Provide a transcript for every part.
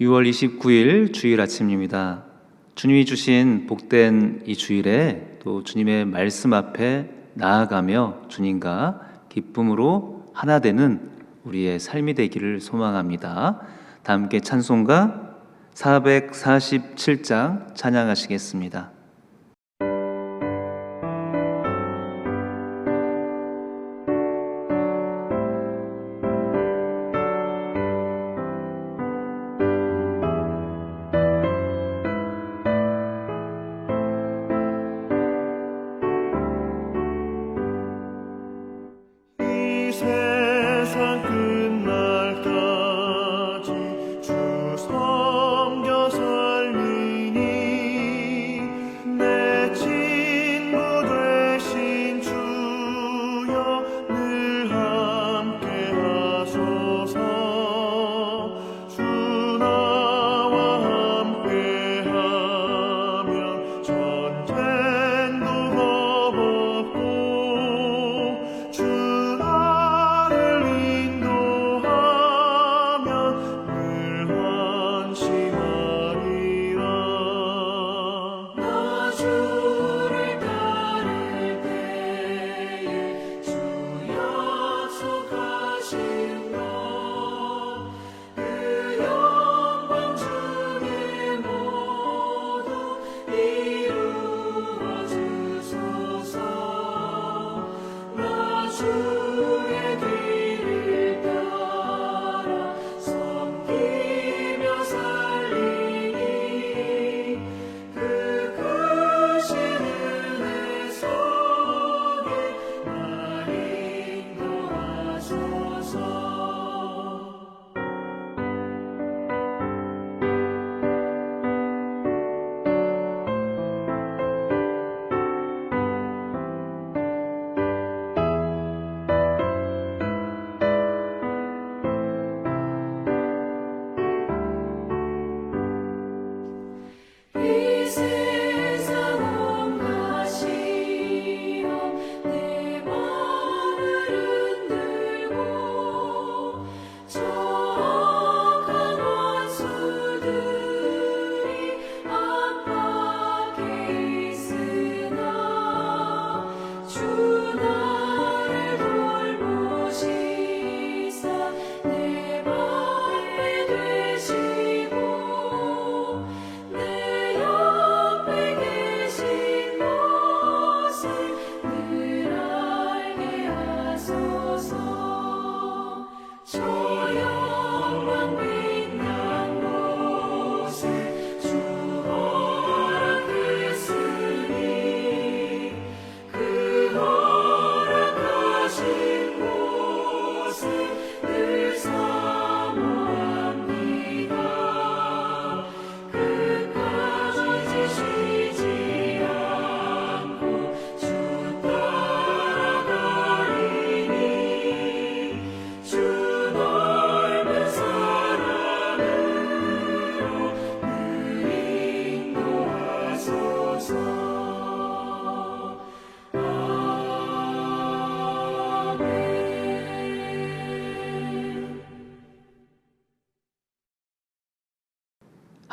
6월 29일 주일 아침입니다. 주님이 주신 복된 이 주일에 또 주님의 말씀 앞에 나아가며 주님과 기쁨으로 하나 되는 우리의 삶이 되기를 소망합니다. 다 함께 찬송가 447장 찬양하시겠습니다.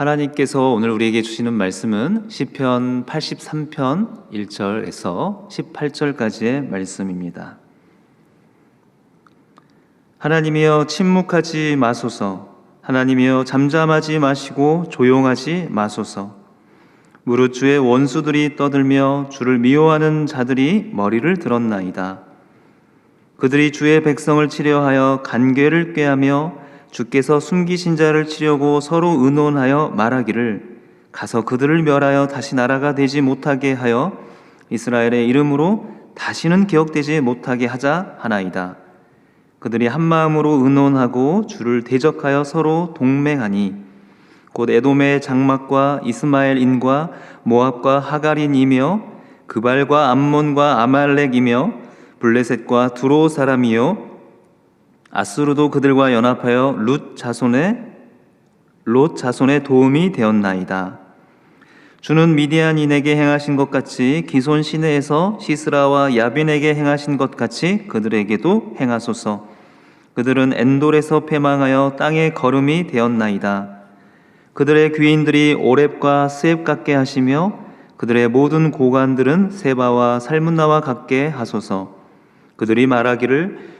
하나님께서 오늘 우리에게 주시는 말씀은 시편 83편 1절에서 18절까지의 말씀입니다. 하나님이여 침묵하지 마소서. 하나님이여 잠잠하지 마시고 조용하지 마소서. 무릇 주의 원수들이 떠들며 주를 미워하는 자들이 머리를 들었나이다. 그들이 주의 백성을 치려하여 간궤를 꾀하며 주께서 숨기신 자를 치려고 서로 의논하여 말하기를 가서 그들을 멸하여 다시 나라가 되지 못하게 하여 이스라엘의 이름으로 다시는 기억되지 못하게 하자 하나이다. 그들이 한 마음으로 의논하고 주를 대적하여 서로 동맹하니 곧 에돔의 장막과 이스마엘인과 모압과 하갈인이며 그발과 암몬과 아말렉이며 블레셋과 두로 사람이요 아수르도 그들과 연합하여 룻 자손의 롯 자손의 도움이 되었나이다. 주는 미디안인에게 행하신 것 같이 기손 시내에서 시스라와 야빈에게 행하신 것 같이 그들에게도 행하소서. 그들은 엔돌에서 패망하여 땅의 거름이 되었나이다. 그들의 귀인들이 오랩과 스앱 같게 하시며 그들의 모든 고관들은 세바와 살문나와 같게 하소서. 그들이 말하기를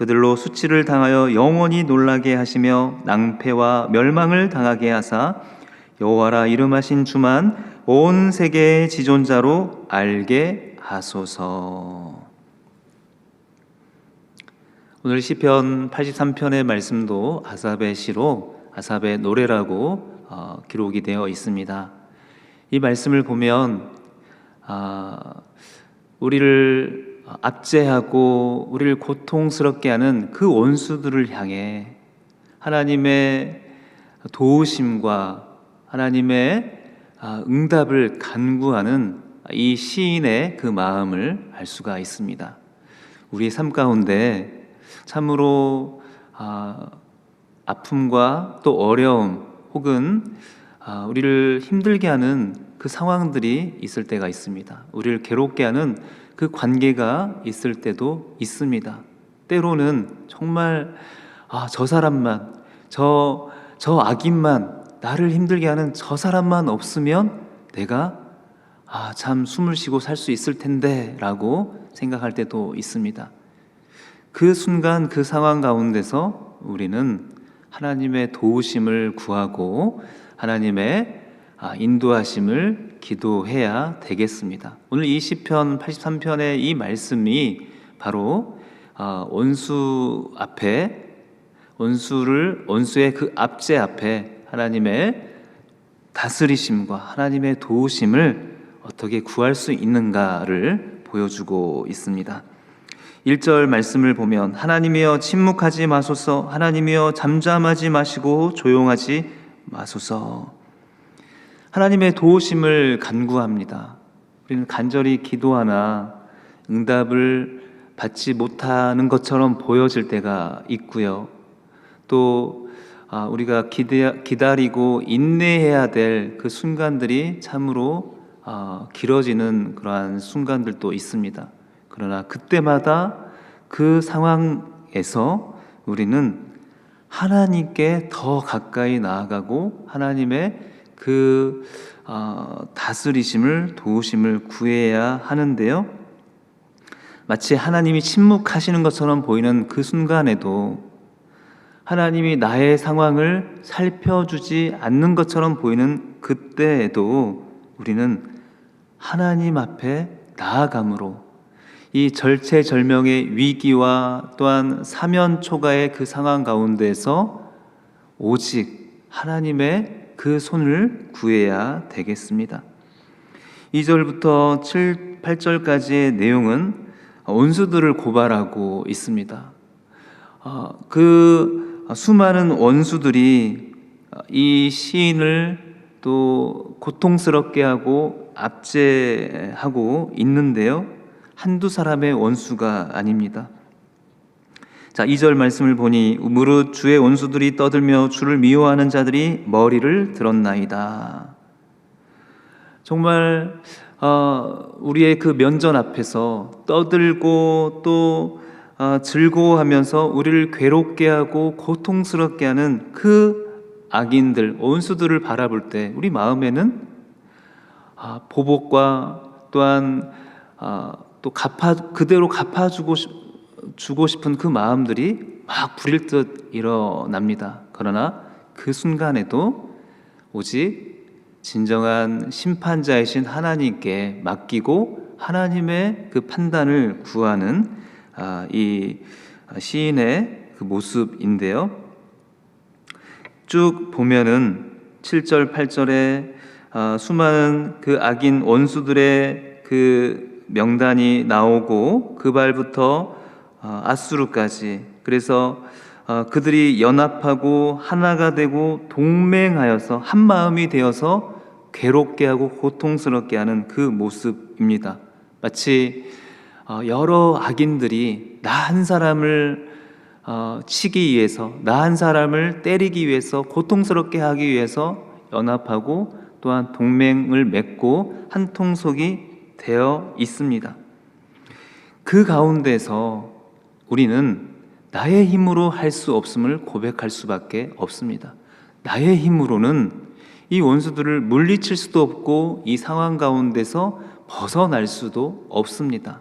그들로 수치를 당하여 영원히 놀라게 하시며 낭패와 멸망을 당하게 하사 여호와라 이름하신 주만 온 세계의 지존자로 알게 하소서. 오늘 시편 83편의 말씀도 아삽의 시로 아삽의 노래라고 어, 기록이 되어 있습니다. 이 말씀을 보면 아, 우리를 압제하고 우리를 고통스럽게 하는 그 원수들을 향해 하나님의 도우심과 하나님의 아, 응답을 간구하는 이 시인의 그 마음을 알 수가 있습니다. 우리의 삶 가운데 참으로 아, 아픔과 또 어려움 혹은 아, 우리를 힘들게 하는 그 상황들이 있을 때가 있습니다. 우리를 괴롭게 하는 그 관계가 있을 때도 있습니다. 때로는 정말 아, 저 사람만 저, 저 악인만 나를 힘들게 하는 저 사람만 없으면 내가 아, 참 숨을 쉬고 살 수 있을 텐데 라고 생각할 때도 있습니다. 그 순간 그 상황 가운데서 우리는 하나님의 도우심을 구하고 하나님의 아, 인도하심을 기도해야 되겠습니다. 오늘 이 시편 83편의 이 말씀이 바로 아, 원수 앞에 원수를 원수의 그 압제 앞에 하나님의 다스리심과 하나님의 도우심을 어떻게 구할 수 있는가를 보여주고 있습니다. 1절 말씀을 보면 하나님이여 침묵하지 마소서 하나님이여 잠잠하지 마시고 조용하지 마소서 하나님의 도우심을 간구합니다. 우리는 간절히 기도하나 응답을 받지 못하는 것처럼 보여질 때가 있고요. 또 아, 우리가 기다리고 인내해야 될 그 순간들이 참으로 아, 길어지는 그러한 순간들도 있습니다. 그러나 그때마다 그 상황에서 우리는 하나님께 더 가까이 나아가고 하나님의 그 어, 다스리심을 도우심을 구해야 하는데요. 마치 하나님이 침묵하시는 것처럼 보이는 그 순간에도 하나님이 나의 상황을 살펴주지 않는 것처럼 보이는 그때에도 우리는 하나님 앞에 나아감으로 이 절체절명의 위기와 또한 사면초가의 그 상황 가운데서 오직 하나님의 그 손을 구해야 되겠습니다. 2절부터 7, 8절까지의 내용은 원수들을 고발하고 있습니다. 어, 그 수많은 원수들이 이 시인을 또 고통스럽게 하고 압제하고 있는데요. 한두 사람의 원수가 아닙니다. 자, 2절 말씀을 보니 무릇 주의 원수들이 떠들며 주를 미워하는 자들이 머리를 들었나이다. 정말 어, 우리의 그 면전 앞에서 떠들고 또 어, 즐거워하면서 우리를 괴롭게 하고 고통스럽게 하는 그 악인들, 원수들을 바라볼 때 우리 마음에는 아, 보복과 또한 아, 또 갚아 그대로 갚아주고 싶, 주고 싶은 그 마음들이 막 부릴 듯 일어납니다. 그러나 그 순간에도 오직 진정한 심판자이신 하나님께 맡기고 하나님의 그 판단을 구하는 아, 이 시인의 그 모습인데요. 쭉 보면은 7절, 8절에 아, 수많은 그 악인 원수들의 그 명단이 나오고 그 발부터 아, 아수르까지 그래서 아, 그들이 연합하고 하나가 되고 동맹하여서 한 마음이 되어서 괴롭게 하고 고통스럽게 하는 그 모습입니다. 마치 어, 여러 악인들이 나 한 사람을 어, 치기 위해서, 나 한 사람을 때리기 위해서, 고통스럽게 하기 위해서 연합하고 또한 동맹을 맺고 한 통속이 되어 있습니다. 그 가운데서 우리는 나의 힘으로 할 수 없음을 고백할 수밖에 없습니다. 나의 힘으로는 이 원수들을 물리칠 수도 없고 이 상황 가운데서 벗어날 수도 없습니다.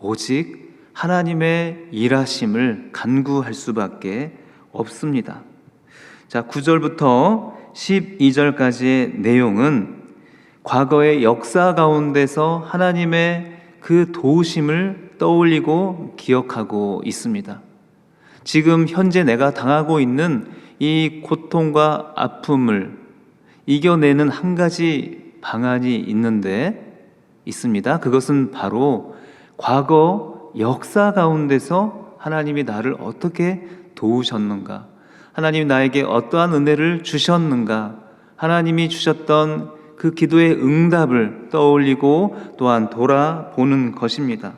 오직 하나님의 일하심을 간구할 수밖에 없습니다. 자, 9절부터 12절까지의 내용은 과거의 역사 가운데서 하나님의 그 도우심을 떠올리고 기억하고 있습니다. 지금 현재 내가 당하고 있는 이 고통과 아픔을 이겨내는 한 가지 방안이 있는데 있습니다. 그것은 바로 과거 역사 가운데서 하나님이 나를 어떻게 도우셨는가? 하나님이 나에게 어떠한 은혜를 주셨는가? 하나님이 주셨던 그 기도의 응답을 떠올리고 또한 돌아보는 것입니다.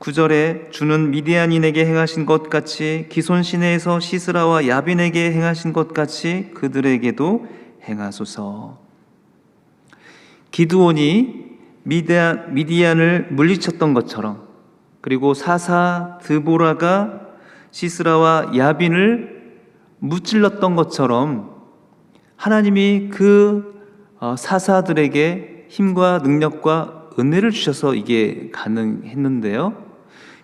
9절에 주는 미디안인에게 행하신 것 같이 기손 시내에서 시스라와 야빈에게 행하신 것 같이 그들에게도 행하소서. 기드온이 미디안, 미디안을 물리쳤던 것처럼 그리고 사사 드보라가 시스라와 야빈을 무찔렀던 것처럼 하나님이 그 어, 사사들에게 힘과 능력과 은혜를 주셔서 이게 가능했는데요.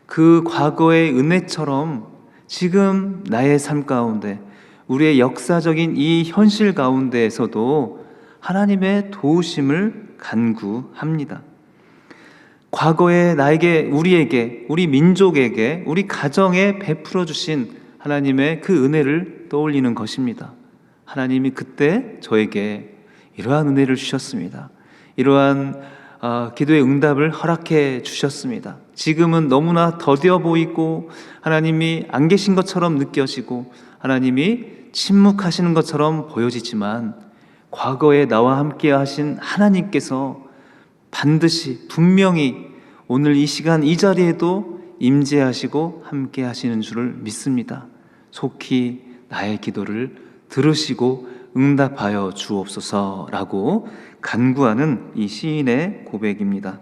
그 과거의 은혜처럼 지금 나의 삶 가운데 우리의 역사적인 이 현실 가운데에서도 하나님의 도우심을 간구합니다. 과거에 나에게 우리에게 우리 민족에게 우리 가정에 베풀어 주신 하나님의 그 은혜를 떠올리는 것입니다. 하나님이 그때 저에게 이러한 은혜를 주셨습니다. 이러한 어, 기도의 응답을 허락해 주셨습니다. 지금은 너무나 더디어 보이고 하나님이 안 계신 것처럼 느껴지고 하나님이 침묵하시는 것처럼 보여지지만 과거에 나와 함께 하신 하나님께서 반드시 분명히 오늘 이 시간 이 자리에도 임재하시고 함께 하시는 줄을 믿습니다. 속히 나의 기도를 들으시고 응답하여 주옵소서라고 간구하는 이 시인의 고백입니다.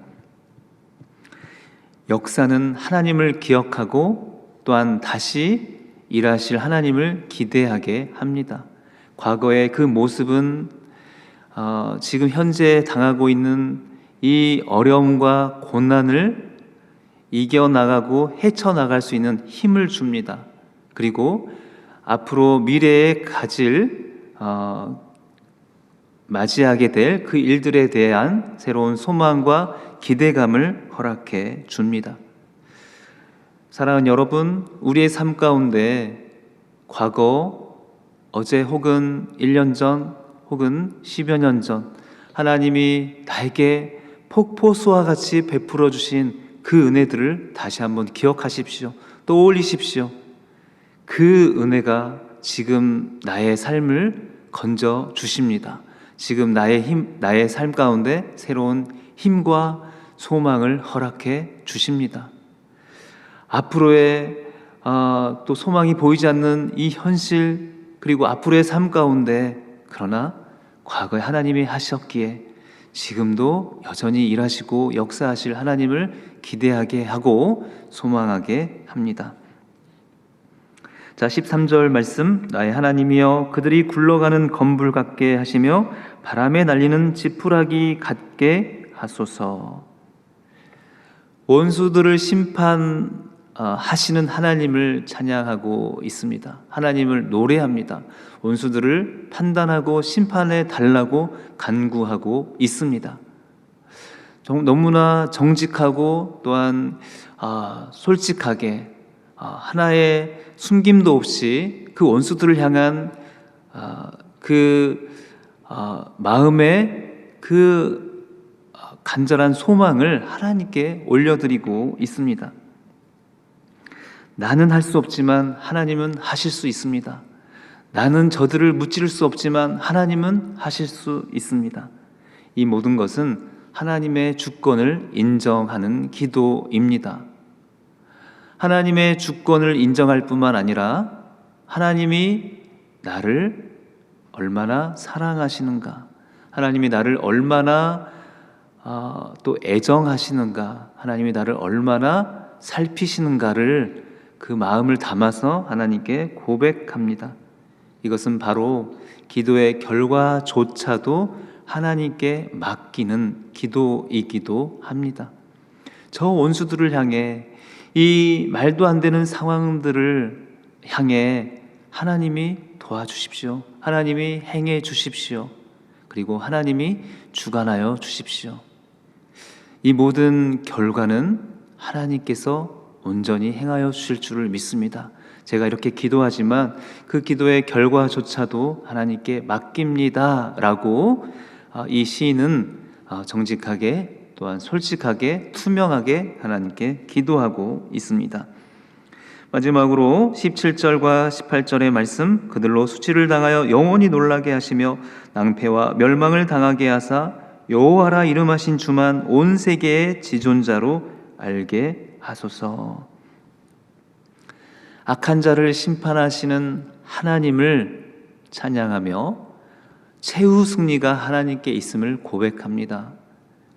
역사는 하나님을 기억하고 또한 다시 일하실 하나님을 기대하게 합니다. 과거의 그 모습은 어, 지금 현재 당하고 있는 이 어려움과 고난을 이겨나가고 헤쳐나갈 수 있는 힘을 줍니다. 그리고 앞으로 미래에 가질 어, 맞이하게 될 그 일들에 대한 새로운 소망과 기대감을 허락해 줍니다. 사랑하는 여러분, 우리의 삶 가운데 과거, 어제 혹은 1년 전, 혹은 10여 년 전, 하나님이 나에게 폭포수와 같이 베풀어 주신 그 은혜들을 다시 한번 기억하십시오. 떠올리십시오. 그 은혜가 지금 나의 삶을 건져 주십니다. 지금 나의 힘, 나의 삶 가운데 새로운 힘과 소망을 허락해 주십니다. 앞으로의 어, 또 소망이 보이지 않는 이 현실 그리고 앞으로의 삶 가운데 그러나 과거에 하나님이 하셨기에 지금도 여전히 일하시고 역사하실 하나님을 기대하게 하고 소망하게 합니다. 자, 13절 말씀. 나의 하나님이여 그들이 굴러가는 건불 같게 하시며 바람에 날리는 지푸라기 같게 하소서. 원수들을 심판 어, 하시는 하나님을 찬양하고 있습니다. 하나님을 노래합니다. 원수들을 판단하고 심판해 달라고 간구하고 있습니다. 정- 너무나 정직하고 또한 아, 솔직하게 아, 하나의 숨김도 없이 그 원수들을 향한 아, 그 아, 마음의 그 아, 간절한 소망을 하나님께 올려드리고 있습니다. 나는 할 수 없지만 하나님은 하실 수 있습니다. 나는 저들을 무찌를 수 없지만 하나님은 하실 수 있습니다. 이 모든 것은 하나님의 주권을 인정하는 기도입니다. 하나님의 주권을 인정할 뿐만 아니라 하나님이 나를 얼마나 사랑하시는가, 하나님이 나를 얼마나 아, 또 애정하시는가, 하나님이 나를 얼마나 살피시는가를 그 마음을 담아서 하나님께 고백합니다. 이것은 바로 기도의 결과조차도 하나님께 맡기는 기도이기도 합니다. 저 원수들을 향해 이 말도 안 되는 상황들을 향해 하나님이 도와주십시오. 하나님이 행해 주십시오. 그리고 하나님이 주관하여 주십시오. 이 모든 결과는 하나님께서 온전히 행하여 주실 줄을 믿습니다. 제가 이렇게 기도하지만 그 기도의 결과조차도 하나님께 맡깁니다 라고 아, 이 시인은 아, 정직하게 또한 솔직하게 투명하게 하나님께 기도하고 있습니다. 마지막으로 17절과 18절의 말씀 그들로 수치를 당하여 영원히 놀라게 하시며 낭패와 멸망을 당하게 하사 여호와라 이름하신 주만 온 세계의 지존자로 알게 하소서. 악한 자를 심판하시는 하나님을 찬양하며 최후 승리가 하나님께 있음을 고백합니다.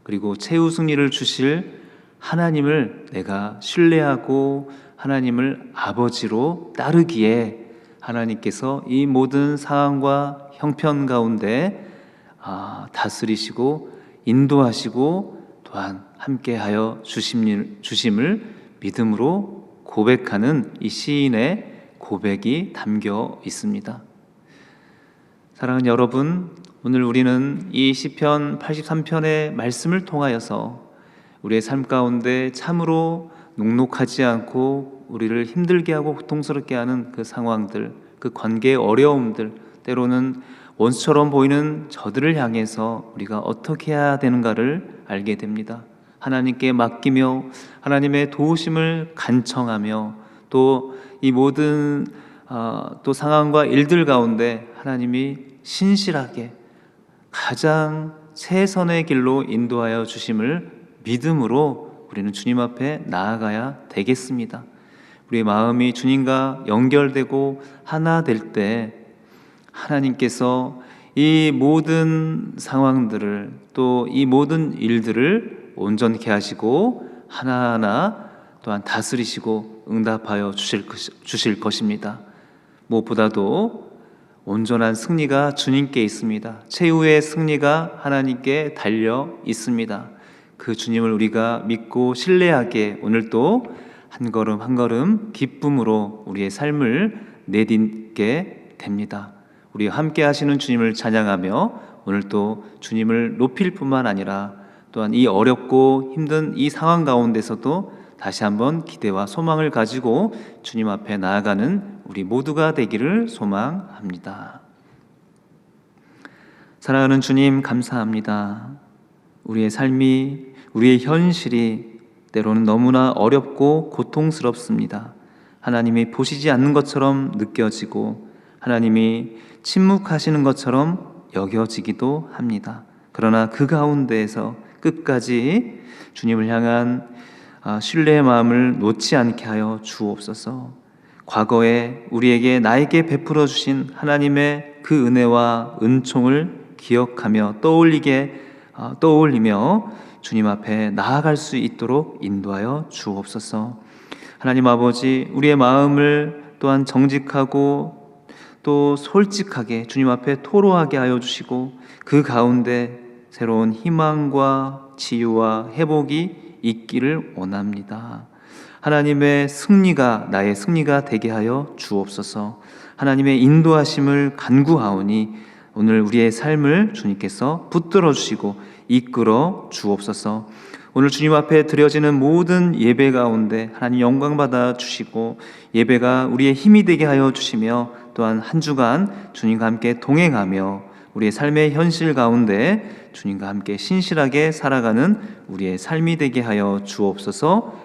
그리고 최후 승리를 주실 하나님을 내가 신뢰하고 하나님을 아버지로 따르기에 하나님께서 이 모든 상황과 형편 가운데 아, 다스리시고 인도하시고 또한 함께하여 주심, 주심을 믿음으로 고백하는 이 시인의 고백이 담겨 있습니다. 사랑하는 여러분, 오늘 우리는 이 시편 83편의 말씀을 통하여서 우리의 삶 가운데 참으로 녹록하지 않고 우리를 힘들게 하고 고통스럽게 하는 그 상황들, 그 관계의 어려움들, 때로는 원수처럼 보이는 저들을 향해서 우리가 어떻게 해야 되는가를 알게 됩니다. 하나님께 맡기며 하나님의 도우심을 간청하며 또 이 모든 어, 또 상황과 일들 가운데 하나님이 신실하게 가장 최선의 길로 인도하여 주심을 믿음으로 우리는 주님 앞에 나아가야 되겠습니다. 우리의 마음이 주님과 연결되고 하나 될 때 하나님께서 이 모든 상황들을 또 이 모든 일들을 온전케 하시고 하나하나 또한 다스리시고 응답하여 주실, 것- 주실 것입니다. 무엇보다도 온전한 승리가 주님께 있습니다. 최후의 승리가 하나님께 달려 있습니다. 그 주님을 우리가 믿고 신뢰하게 오늘도 한 걸음 한 걸음 기쁨으로 우리의 삶을 내딛게 됩니다. 우리 함께 하시는 주님을 찬양하며 오늘 또 주님을 높일 뿐만 아니라 또한 이 어렵고 힘든 이 상황 가운데서도 다시 한번 기대와 소망을 가지고 주님 앞에 나아가는 우리 모두가 되기를 소망합니다. 사랑하는 주님 감사합니다. 우리의 삶이 우리의 현실이 때로는 너무나 어렵고 고통스럽습니다. 하나님이 보시지 않는 것처럼 느껴지고 하나님이 침묵하시는 것처럼 여겨지기도 합니다. 그러나 그 가운데에서 끝까지 주님을 향한 아, 신뢰의 마음을 놓지 않게 하여 주옵소서. 과거에 우리에게 나에게 베풀어 주신 하나님의 그 은혜와 은총을 기억하며 떠올리게 아, 떠올리며 주님 앞에 나아갈 수 있도록 인도하여 주옵소서. 하나님 아버지, 우리의 마음을 또한 정직하고 또 솔직하게 주님 앞에 토로하게 하여 주시고 그 가운데 새로운 희망과 치유와 회복이 있기를 원합니다. 하나님의 승리가 나의 승리가 되게 하여 주옵소서. 하나님의 인도하심을 간구하오니 오늘 우리의 삶을 주님께서 붙들어 주시고 이끌어 주옵소서. 오늘 주님 앞에 드려지는 모든 예배 가운데 하나님 영광 받아 주시고 예배가 우리의 힘이 되게 하여 주시며 또한 한 주간 주님과 함께 동행하며 우리의 삶의 현실 가운데 주님과 함께 신실하게 살아가는 우리의 삶이 되게 하여 주옵소서